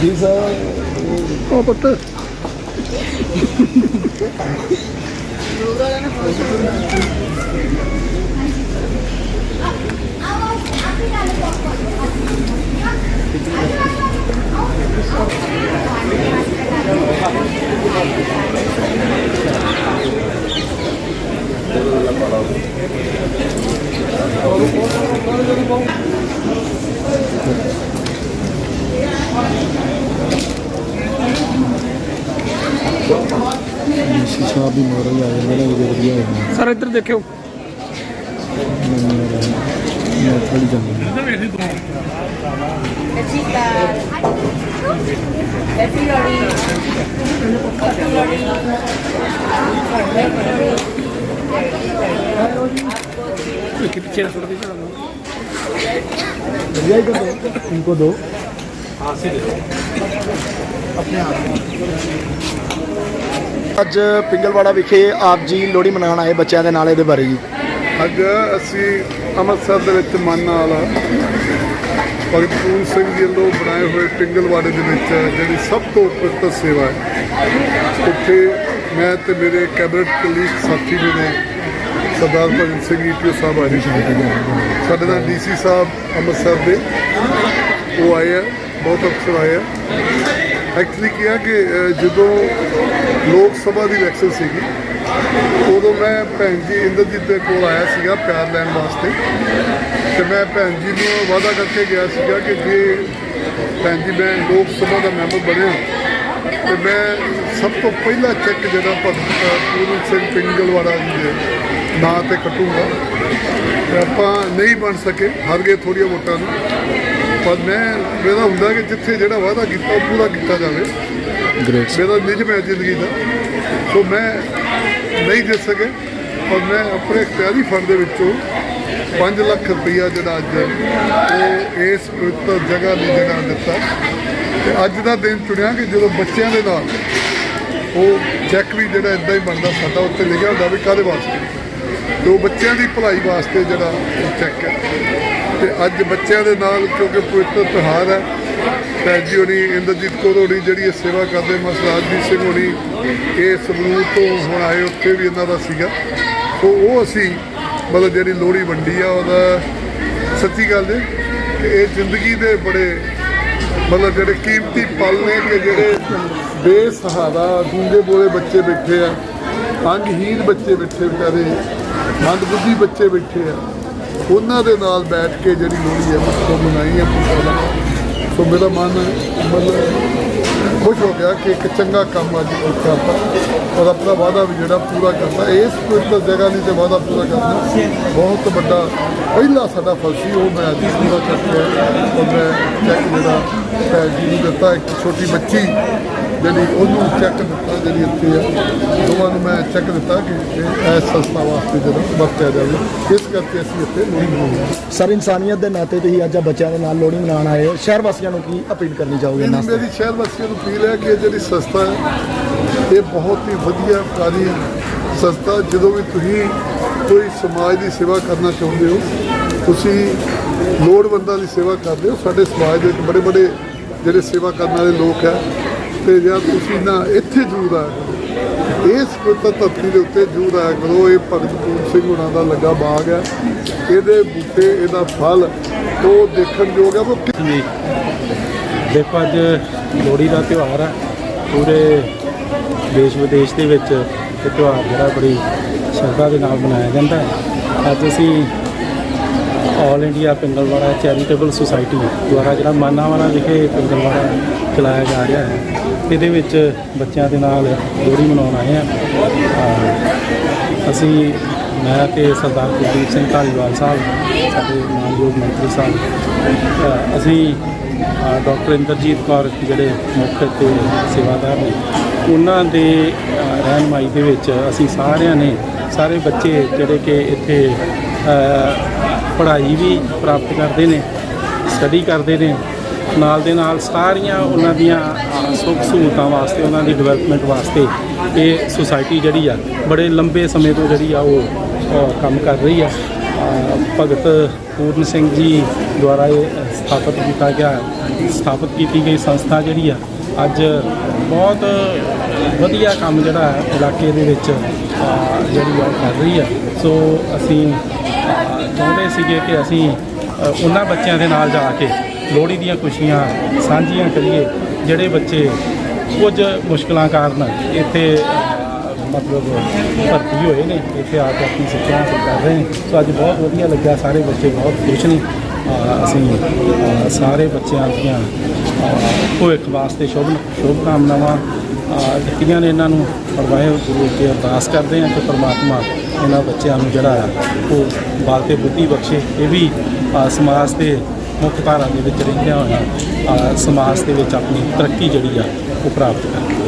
ਜੀ ਸਰ ਉਹ ਪੁੱਤ ਸ਼ੀਸ਼ਾ ਪਿਸ਼ਾਬ ਦੀ ਮਾਡਲ ਆ ਜਾਂਦਾ ਨਾ ਉਹਦੇ ਵਧੀਆ ਹੋਣਾ ਸਰ ਇੱਧਰ ਦੇਖਿਓ ਮੈਂ ਥੋੜੀ ਜਾਂਦੀ भैया को दो इनको दो हाँ से दे अपने आप ਅੱਜ ਪਿੰਗਲਵਾੜਾ ਵਿਖੇ ਆਪ ਜੀ ਲੋਹੜੀ ਮਨਾਉਣ ਆਏ ਬੱਚਿਆਂ ਦੇ ਨਾਲ ਇਹਦੇ ਬਾਰੇ ਜੀ। ਅੱਜ ਅਸੀਂ ਅੰਮ੍ਰਿਤਸਰ ਦੇ ਵਿੱਚ ਮਨ ਨਾਲ ਭਗਤ ਪੂਰਨ ਸਿੰਘ ਜੀ ਵੱਲੋਂ ਬਣਾਏ ਹੋਏ ਪਿੰਗਲਵਾੜੇ ਦੇ ਵਿੱਚ ਜਿਹੜੀ ਸਭ ਤੋਂ ਪਵਿੱਤਰ ਸੇਵਾ ਹੈ, ਉੱਥੇ ਮੈਂ ਤੇ ਮੇਰੇ ਕੈਬਨਿਟ ਕਲੀਗ ਸਾਥੀ ਜੀ ਨੇ ਸਰਦਾਰ ਭਗਤ ਸਿੰਘ ਜੀ ਈਪੀਓ ਸਾਹਿਬ ਆਏ ਸੀ ਸਾਡੇ ਨਾਲ ਡੀਸੀ ਸਾਹਿਬ ਅੰਮ੍ਰਿਤਸਰ ਦੇ, ਉਹ ਆਏ ਆ, ਬਹੁਤ ਅਫਸਰ ਆਏ ਆ। ਐਕਚੁਅਲੀ ਕਿਹਾ ਕਿ ਜਦੋਂ ਲੋਕ ਸਭਾ ਦੀ ਇਲੈਕਸ਼ਨ ਸੀਗੀ, ਉਦੋਂ ਮੈਂ ਭੈਣ ਜੀ ਇੰਦਰਜੀਤ ਦੇ ਕੋਲ ਆਇਆ ਸੀਗਾ ਪਿਆਰ ਲੈਣ ਵਾਸਤੇ। ਤੇ ਮੈਂ ਭੈਣ ਜੀ ਨੂੰ ਵਾਅਦਾ ਕਰਕੇ ਗਿਆ ਸੀਗਾ ਕਿ ਜੇ ਭੈਣ ਜੀ ਮੈਂ ਲੋਕ ਸਭਾ ਦਾ ਮੈਂਬਰ ਬਣਿਆ, ਤੇ ਮੈਂ ਸਭ ਤੋਂ ਪਹਿਲਾ ਚੈੱਕ ਜਿਹੜਾ ਭਗਤ ਪੂਰਨ ਸਿੰਘ ਪਿੰਗਲਵਾੜਾ ਜੀ ਦੇ ਨਾਂ ਤੇ ਕੱਟੂਗਾ ਆਪਾਂ ਨਹੀਂ ਬਣ ਸਕੇ, ਹਾਰ ਗਏ ਥੋੜੀਆਂ ਵੋਟਾਂ ਨੂੰ। ਪਰ ਮੈਂ ਮੇਰਾ ਹੁੰਦਾ ਕਿ ਜਿੱਥੇ ਜਿਹੜਾ ਵਾਅਦਾ ਕੀਤਾ ਉਹ ਪੂਰਾ ਕੀਤਾ ਜਾਵੇ। ਗ੍ਰੇਟ ਮੇਰਾ ਨਿਯਮ ਹੈ ਜ਼ਿੰਦਗੀ ਦਾ। ਸੋ ਮੈਂ ਨਹੀਂ ਜਿੱਤ ਸਕੇ ਪਰ ਮੈਂ ਆਪਣੇ ਇਖਤਿਆਰੀ ਫੰਡ ਦੇ ਵਿੱਚੋਂ 5 ਲੱਖ ਰੁਪਈਆ ਜਿਹੜਾ ਅੱਜ ਉਹ ਇਸ ਪਵਿੱਤਰ ਜਗ੍ਹਾ ਦੀ ਜਗ੍ਹਾ ਦਿੱਤਾ। ਤੇ ਅੱਜ ਦਾ ਦਿਨ ਚੁਣਿਆ ਕਿ ਜਦੋਂ ਬੱਚਿਆਂ ਦੇ ਨਾਲ ਉਹ ਚੈੱਕ ਵੀ ਜਿਹੜਾ ਇਦਾਂ ਹੀ ਬਣਦਾ ਸਾਡਾ ਉੱਤੇ ਲਿਖਿਆ ਹੁੰਦਾ ਵੀ ਕਾਹਦੇ ਵਾਸਤੇ? ਤੇ ਉਹ ਬੱਚਿਆਂ ਦੀ ਭਲਾਈ ਵਾਸਤੇ ਜਿਹੜਾ ਉਹ ਚੈੱਕ ਹੈ। ਤੇ ਅੱਜ ਬੱਚਿਆਂ ਦੇ ਨਾਲ, ਕਿਉਂਕਿ ਪਵਿੱਤਰ ਤਿਉਹਾਰ ਹੈ, ਭੈਣ ਜੀ ਹੋਣੀ, ਇੰਦਰਜੀਤ ਕੌਰ ਹੋਣੀ ਜਿਹੜੀ ਇਹ ਸੇਵਾ ਕਰਦੇ ਮਸਰਾਜਜੀਤ ਸਿੰਘ ਹੋਣੀ, ਇਹ ਸਬੂਤ ਤੋਂ ਹੁਣ ਆਏ, ਉੱਥੇ ਵੀ ਇਹਨਾਂ ਦਾ ਸੀਗਾ। ਸੋ ਉਹ ਅਸੀਂ, ਮਤਲਬ ਜਿਹੜੀ ਲੋਹੜੀ ਵੰਡੀ ਆ, ਉਹਦਾ ਸੱਚੀ ਗੱਲ ਹੈ ਕਿ ਇਹ ਜ਼ਿੰਦਗੀ ਦੇ ਬੜੇ, ਮਤਲਬ ਜਿਹੜੇ ਕੀਮਤੀ ਪਲ ਨੇ ਕਿ ਜਿਹੜੇ ਬੇਸਹਾਰਾ, ਗੂੰਗੇ ਬੋਲੇ ਬੱਚੇ ਬੈਠੇ ਆ ਅੰਗਹੀਨ ਬੱਚੇ ਬੈਠੇ ਵਿਚਾਰੇ, ਮੰਦਬੁੱਧੀ ਬੱਚੇ ਬੈਠੇ ਆ। ਉਹਨਾਂ ਦੇ ਨਾਲ ਬੈਠ ਕੇ ਜਿਹੜੀ ਲੋਹੜੀ ਹੈ ਮਤਲਬ ਮਨਾਈ ਹੈ ਪੁੱਤਾਂ ਸੋ ਮੇਰਾ ਮਨ ਮਤਲਬ ਖੁਸ਼ ਹੋ ਗਿਆ ਕਿ ਇੱਕ ਚੰਗਾ ਕੰਮ ਅੱਜ ਕੀਤਾ ਆਪਾਂ। ਔਰ ਆਪਣਾ ਵਾਅਦਾ ਵੀ ਜਿਹੜਾ ਪੂਰਾ ਕਰਨਾ, ਇਸ ਪਵਿੱਤਰ ਜਗ੍ਹਾ ਲਈ ਤੇ ਵਾਅਦਾ ਪੂਰਾ ਕਰਨਾ। ਬਹੁਤ ਵੱਡਾ, ਪਹਿਲਾ ਸਾਡਾ ਫਲ ਸੀ, ਉਹ ਮੈਂ ਅੱਜ ਪੂਰਾ ਕਰਕੇ ਔਰ ਮੈਂ ਚੈੱਕ ਜਿਹੜਾ ਜੀ ਨੂੰ ਦਿੱਤਾ, ਇੱਕ ਛੋਟੀ ਬੱਚੀ ਜਿਹੜੀ ਉਹਨੂੰ ਚੈੱਕ ਦਿੱਤਾ ਜਿਹੜੀ ਇੱਥੇ ਆ ਦੋਵਾਂ ਨੂੰ ਮੈਂ ਚੈੱਕ ਦਿੱਤਾ ਕਿ ਇਹ ਇਸ ਸੰਸਥਾ ਵਾਸਤੇ ਜਿਹੜਾ ਵਰਤਿਆ ਜਾਵੇ ਇਸ ਕਰਕੇ ਅਸੀਂ ਇੱਥੇ ਲੋਹੜੀ ਮਨਾਉਂਦੇ ਹਾਂ। ਸਰ ਇਨਸਾਨੀਅਤ ਦੇ ਨਾਤੇ ਤੁਸੀਂ ਅੱਜ ਆ ਬੱਚਿਆਂ ਦੇ ਨਾਲ ਲੋਹੜੀ ਮਨਾਉਣ ਆਏ ਹੋ। ਸ਼ਹਿਰ ਵਾਸੀਆਂ ਨੂੰ ਕੀ ਅਪੀਲ ਕਰਨੀ ਚਾਹੋਗੇ? ਇਹਨਾਂ ਮੇਰੀ ਸ਼ਹਿਰ ਵਾਸੀਆਂ ਨੂੰ ਅਪੀਲ ਹੈ ਕਿ ਇਹ ਜਿਹੜੀ ਸੰਸਥਾ ਹੈ ਇਹ ਬਹੁਤ ਹੀ ਵਧੀਆ ਕਾਰੀ ਸੰਸਥਾ। ਜਦੋਂ ਵੀ ਤੁਸੀਂ ਕੋਈ ਸਮਾਜ ਦੀ ਸੇਵਾ ਕਰਨਾ ਚਾਹੁੰਦੇ ਹੋ ਤੁਸੀਂ ਲੋੜਵੰਦਾਂ ਦੀ ਸੇਵਾ ਕਰਦੇ ਹੋ। ਸਾਡੇ ਸਮਾਜ ਦੇ ਵਿੱਚ ਬੜੇ ਬੜੇ ਜਿਹੜੇ ਸੇਵਾ ਕਰਨ ਵਾਲੇ ਲੋਕ ਹੈ ਤੇ ਜਾਂ ਤੁਸੀਂ ਨਾ ਇੱਥੇ ਜ਼ਰੂਰ ਆਇਆ ਕਰੋ। ਇਸ ਪਵਿੱਤਰ ਧਰਤੀ ਦੇ ਉੱਤੇ ਜ਼ਰੂਰ ਆਇਆ ਕਰੋ। ਇਹ ਭਗਤ ਪੂਰਨ ਸਿੰਘ ਹੁਣਾਂ ਦਾ ਲੱਗਾ ਬਾਗ ਹੈ। ਇਹਦੇ ਬੂਟੇ, ਇਹਦਾ ਫਲ, ਉਹ ਦੇਖਣ ਯੋਗ ਹੈ। ਉਹ ਜੀ। ਦੇਖੋ, ਅੱਜ ਲੋਹੜੀ ਦਾ ਤਿਉਹਾਰ ਹੈ ਪੂਰੇ ਦੇਸ਼ ਵਿਦੇਸ਼ ਦੇ ਵਿੱਚ ਇਹ ਤਿਉਹਾਰ ਜਿਹੜਾ ਬੜੀ ਸ਼ਰਧਾ ਦੇ ਨਾਲ ਮਨਾਇਆ ਜਾਂਦਾ ਹੈ। ਅੱਜ ਅਸੀਂ all India Pingalwara charitable society ਦੁਆਰਾ ਜਿਹੜਾ ਮਾਨਾਵਾਲਾ ਵਿਖੇ ਪਿੰਗਲਵਾੜਾ ਚਲਾਇਆ ਜਾ ਰਿਹਾ ਹੈ। ਇਹਦੇ ਵਿੱਚ ਬੱਚਿਆਂ ਦੇ ਨਾਲ ਲੋਹੜੀ ਮਨਾਉਣ ਆਏ ਹਾਂ। ਅਸੀਂ ਮੈਂ ਤੇ ਸਰਦਾਰ ਕੁਲਦੀਪ ਸਿੰਘ ਧਾਲੀਵਾਲ ਸਾਹਿਬ ਸਾਡੇ ਮਾਨਯੋਗ ਮੰਤਰੀ ਸਾਹਿਬ ਅਸੀਂ ਡਾਕਟਰ ਇੰਦਰਜੀਤ ਕੌਰ ਜਿਹੜੇ ਮੁੱਖ ਤੇ ਸੇਵਾਦਾਰ ਨੇ ਉਹਨਾਂ ਦੇ ਅ, ਰਹਿਨਮਾਈ ਦੇ ਵਿੱਚ ਅਸੀਂ ਸਾਰਿਆਂ ਨੇ ਸਾਰੇ ਬੱਚੇ ਜਿਹੜੇ ਕਿ ਇੱਥੇ ਪੜ੍ਹਾਈ ਵੀ ਪ੍ਰਾਪਤ ਕਰਦੇ ਨੇ ਸਟੱਡੀ ਕਰਦੇ ਨੇ ਨਾਲ ਦੇ ਨਾਲ ਸਾਰੀਆਂ ਉਹਨਾਂ ਦੀਆਂ ਸੁੱਖ ਸਹੂਲਤਾਂ ਵਾਸਤੇ, ਉਹਨਾਂ ਦੀ ਡਿਵੈਲਪਮੈਂਟ ਵਾਸਤੇ ਇਹ ਸੁਸਾਇਟੀ ਜਿਹੜੀ ਆ, ਬੜੇ ਲੰਬੇ ਸਮੇਂ ਤੋਂ ਜਿਹੜੀ ਆ ਉਹ ਕੰਮ ਕਰ ਰਹੀ ਆ। ਭਗਤ ਪੂਰਨ ਸਿੰਘ ਜੀ ਦੁਆਰਾ ਇਹ ਸਥਾਪਿਤ ਕੀਤਾ ਗਿਆ, ਸਥਾਪਿਤ ਕੀਤੀ ਗਈ ਸੰਸਥਾ ਜਿਹੜੀ ਆ, ਅੱਜ ਬਹੁਤ ਵਧੀਆ ਕੰਮ ਜਿਹੜਾ ਇਲਾਕੇ ਦੇ ਵਿੱਚ ਜਿਹੜੀ ਆ ਉਹ ਕਰ ਰਹੀ ਆ। ਸੋ ਅਸੀਂ ਚਾਹੁੰਦੇ ਸੀਗੇ ਕਿ ਅਸੀਂ ਉਹਨਾਂ ਬੱਚਿਆਂ ਦੇ ਨਾਲ ਜਾ ਕੇ ਲੋਹੜੀ ਦੀਆਂ ਖੁਸ਼ੀਆਂ ਸਾਂਝੀਆਂ ਕਰੀਏ, ਜਿਹੜੇ ਬੱਚੇ ਕੁਝ ਮੁਸ਼ਕਲਾਂ ਕਾਰਨ ਇੱਥੇ, ਮਤਲਬ ਭਰਤੀ ਹੋਏ ਨੇ, ਇੱਥੇ ਆ ਕੇ ਆਪਣੀ ਸਿੱਖਿਆ ਹਾਸਲ ਕਰ ਰਹੇ ਨੇ। ਸੋ ਅੱਜ ਬਹੁਤ ਵਧੀਆ ਲੱਗਿਆ, ਸਾਰੇ ਬੱਚੇ ਬਹੁਤ ਖੁਸ਼ ਨੇ। ਅਸੀਂ ਸਾਰੇ ਬੱਚਿਆਂ ਦੀਆਂ ਭਵਿੱਖ ਵਾਸਤੇ ਸ਼ੁਭ ਸ਼ੁਭ ਕਾਮਨਾਵਾਂ ਦਿੱਤੀਆਂ ਨੇ ਇਹਨਾਂ ਨੂੰ। ਪਰਵਾਹ ਗੁਰੂ ਅੱਗੇ ਅਰਦਾਸ ਕਰਦੇ ਹਾਂ ਕਿ ਪਰਮਾਤਮਾ ਇਹਨਾਂ ਬੱਚਿਆਂ ਨੂੰ ਜਿਹੜਾ ਆ ਉਹ ਬਲ ਤੇ ਬੁੱਧੀ ਬਖਸ਼ੇ। ਇਹ ਵੀ ਸਮਾਜ 'ਤੇ ਮੁੱਖ ਧਾਰਾ ਦੇ ਵਿੱਚ ਰਹਿੰਦਿਆਂ ਹੋਇਆਂ ਸਮਾਜ ਦੇ ਵਿੱਚ ਆਪਣੀ ਤਰੱਕੀ ਜਿਹੜੀ ਆ, ਉਹ ਪ੍ਰਾਪਤ ਕਰਨ।